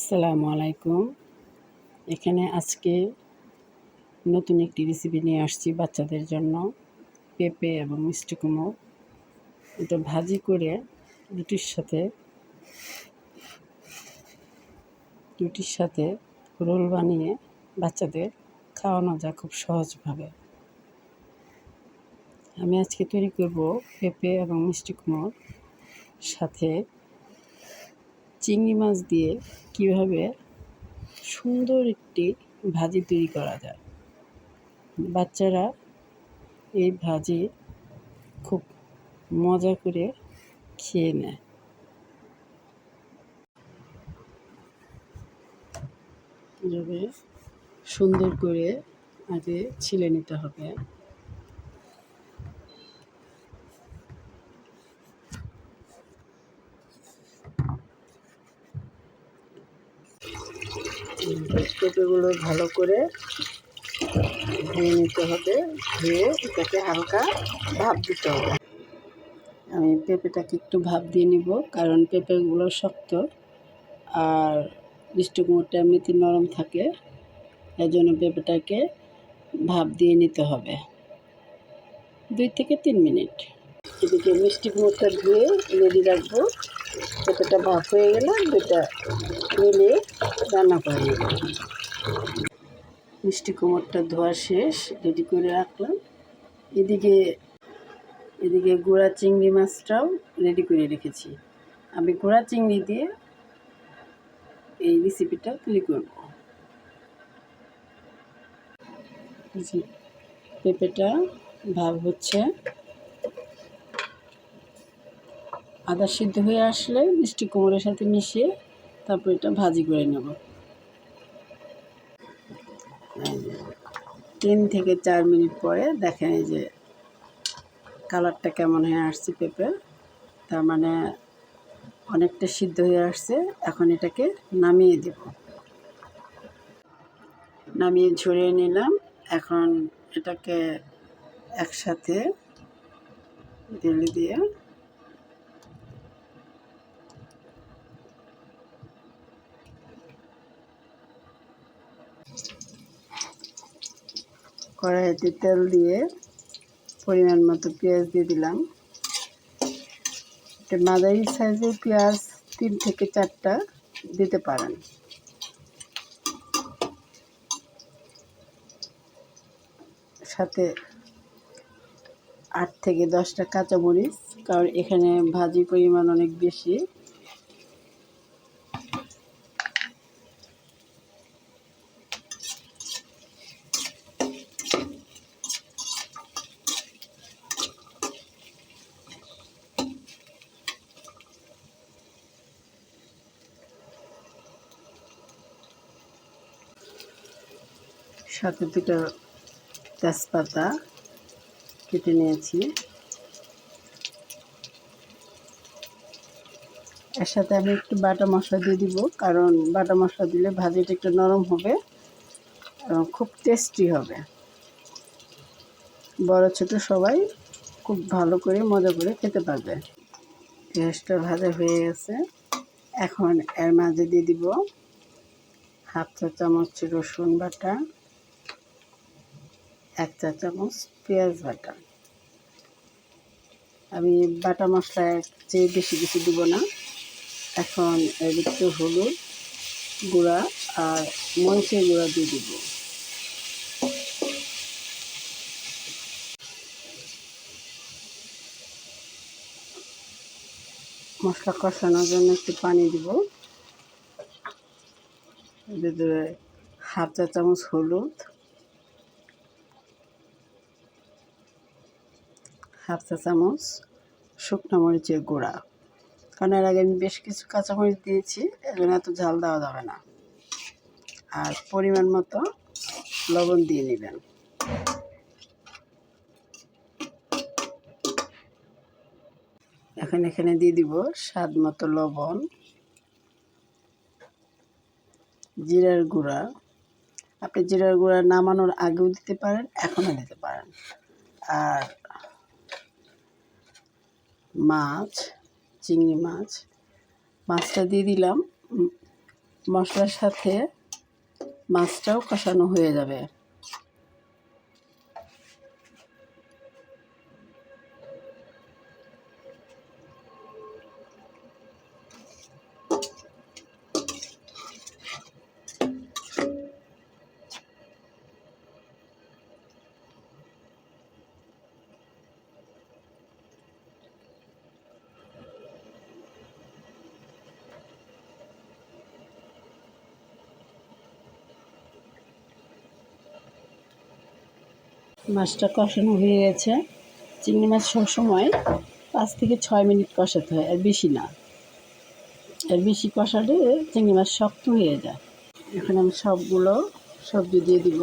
আসসালামু আলাইকুম। এখানে আজকে নতুন একটি রেসিপি নিয়ে আসছি বাচ্চাদের জন্য। পেঁপে এবং মিষ্টি কুমড়ো। এটা ভাজি করে রুটির সাথে রুটির সাথে রোল বানিয়ে বাচ্চাদের খাওয়ানো যায় খুব সহজভাবে। আমি আজকে তৈরি করব পেঁপে এবং মিষ্টি কুমড়োর সাথে চিংড়ি মাছ দিয়ে কীভাবে সুন্দর একটি ভাজি তৈরি করা যায়। বাচ্চারা এই ভাজি খুব মজা করে খেয়ে নেয়। সুন্দর করে আগে ছিলে নিতে হবে। পেঁপেগুলো ভালো করে ধুয়ে নিতে হবে। ধুয়ে এটাকে হালকা ভাপ দিতে হবে। আমি পেঁপেটাকে একটু ভাপ দিয়ে নিব, কারণ পেঁপেগুলো শক্ত আর মিষ্টি কুমড়োটা এমনিতে নরম থাকে এই জন্য পেঁপেটাকে ভাপ দিয়ে নিতে হবে। দুই থেকে তিন মিনিট। এদিকে মিষ্টি কুমড়োটা ধুয়ে রেডি রাখব। পেঁপেটা ভাপ হয়ে গেলে দুটা মিলিয়ে রান্না করে নেব মিষ্টি কুমড়টা ধোয়া শেষ রেডি করে রাখলাম। এদিকে এদিকে গুঁড়া চিংড়ি মাছটাও রেডি করে রেখেছি। আমি গুঁড়া চিংড়ি দিয়ে এই রেসিপিটা তৈরি করব। পেঁপেটা ভাব হচ্ছে। আদা সিদ্ধ হয়ে আসলে মিষ্টি কুমড়োর সাথে মিশিয়ে তারপর এটা ভাজি করে নেব। তিন থেকে চার মিনিট পরে দেখেন এই যে কালারটা কেমন হয়ে আসছে পেঁপে। তার মানে অনেকটা সিদ্ধ হয়ে আসছে। এখন এটাকে নামিয়ে দেব। নামিয়ে ঝরিয়ে নিলাম। এখন এটাকে একসাথে দিয়ে কড়াইতে তেল দিয়ে পরিমাণ মতো পেঁয়াজ দিয়ে দিলাম। মাঝারি সাইজের পেঁয়াজ তিন থেকে চারটা দিতে পারেন। সাথে আট থেকে দশটা কাঁচামরিচ, কারণ এখানে ভাজির পরিমাণ অনেক বেশি। সাথে দুটো তেজপাতা কেটে নিয়েছি। এর সাথে আমি একটু বাটা মশলা দিয়ে দিব, কারণ বাটা মশলা দিলে ভাজিটা একটু নরম হবে এবং খুব টেস্টি হবে। বড়, ছোট সবাই খুব ভালো করে, মজা করে খেতে পারবে। পেঁয়াজটা ভাজা হয়ে গেছে। এখন এর মাঝে দিয়ে দিব হাফ চা চামচ রসুন বাটা। এক চা চামচ পেঁয়াজ বাটা। আমি বাটা মশলা চেয়ে বেশি কিছু দিব না। এখন একটু হলুদ গুঁড়া আর মরিচের গুঁড়া দিয়ে দিব। মশলা কষানোর জন্য একটু পানি দিব। ভিতরে হাফ চা চামচ হলুদ হাফ চা চামচ শুকনো মরিচের গুঁড়া। কারণ এর আগে আমি বেশ কিছু কাঁচামরিচ দিয়েছি, এজন্য এত ঝাল দেওয়া যাবে না। আর পরিমাণ মতো লবণ দিয়ে নেবেন। এখন এখানে দিয়ে দিব স্বাদ মতো লবণ, জিরার গুঁড়া। আপনি জিরার গুঁড়া নামানোর আগেও দিতে পারেন, এখনও দিতে পারেন। আর মাছ চিংড়ি মাছ। মাছটা দিয়ে দিলাম। মশলার সাথে মাছটাও কষানো হয়ে যাবে। মাছটা কষানো হয়ে গেছে। চিংড়ি মাছ সবসময় পাঁচ থেকে ছয় মিনিট কষাতে হয়, আর বেশি না। আর বেশি কষালে চিংড়ি মাছ শক্ত হয়ে যায়। এখানে আমি সবগুলো সবজি দিয়ে দিব।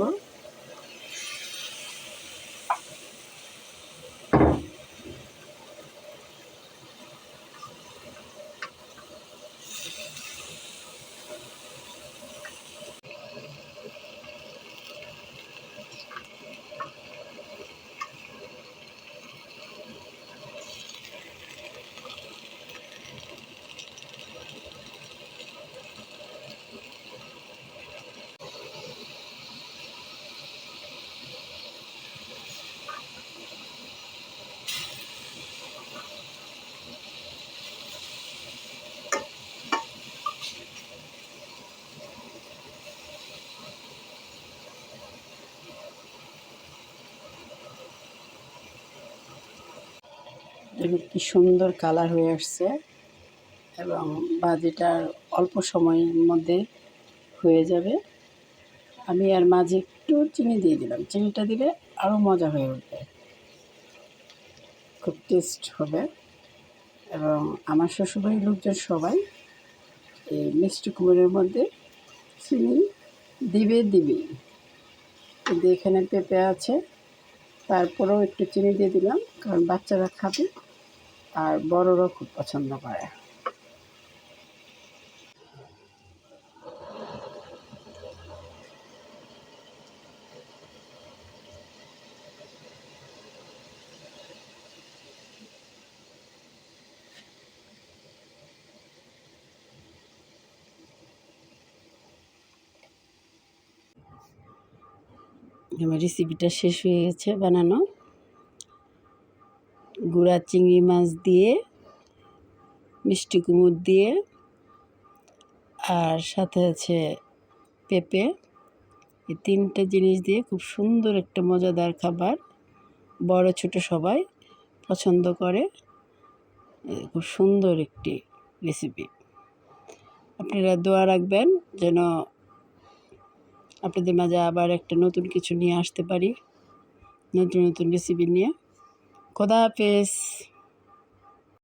দেখুন কি সুন্দর কালার হয়ে আসছে এবং বাজিটার অল্প সময়ের মধ্যে হয়ে যাবে। আমি আর মাঝে একটু চিনি দিয়ে দিলাম। চিনিটা দিলে আরও মজা হয়ে উঠবে। খুব টেস্ট হবে। এবং আমার শ্বশুরবাড়ির লোকজন সবাই এই মিষ্টি কুমড়ের মধ্যে চিনি দিবে দিবে। কিন্তু এখানে পেঁপে আছে। তারপরেও একটু চিনি দিয়ে দিলাম, কারণ বাচ্চারা খাবে। আর বড়রা খুব পছন্দ করে। আমার রেসিপিটা শেষ হয়ে গেছে বানানো। গুঁড়া চিংড়ি মাছ দিয়ে, মিষ্টি কুমড় দিয়ে, আর সাথে আছে পেঁপে। এই তিনটে জিনিস দিয়ে খুব সুন্দর একটা মজাদার খাবার। বড়, ছোট সবাই পছন্দ করে। খুব সুন্দর একটি রেসিপি আপনারা দোয়া রাখবেন যেন আপনাদের মাঝে আবার একটা নতুন কিছু নিয়ে আসতে পারি। নতুন নতুন রেসিপি নিয়ে। খোদা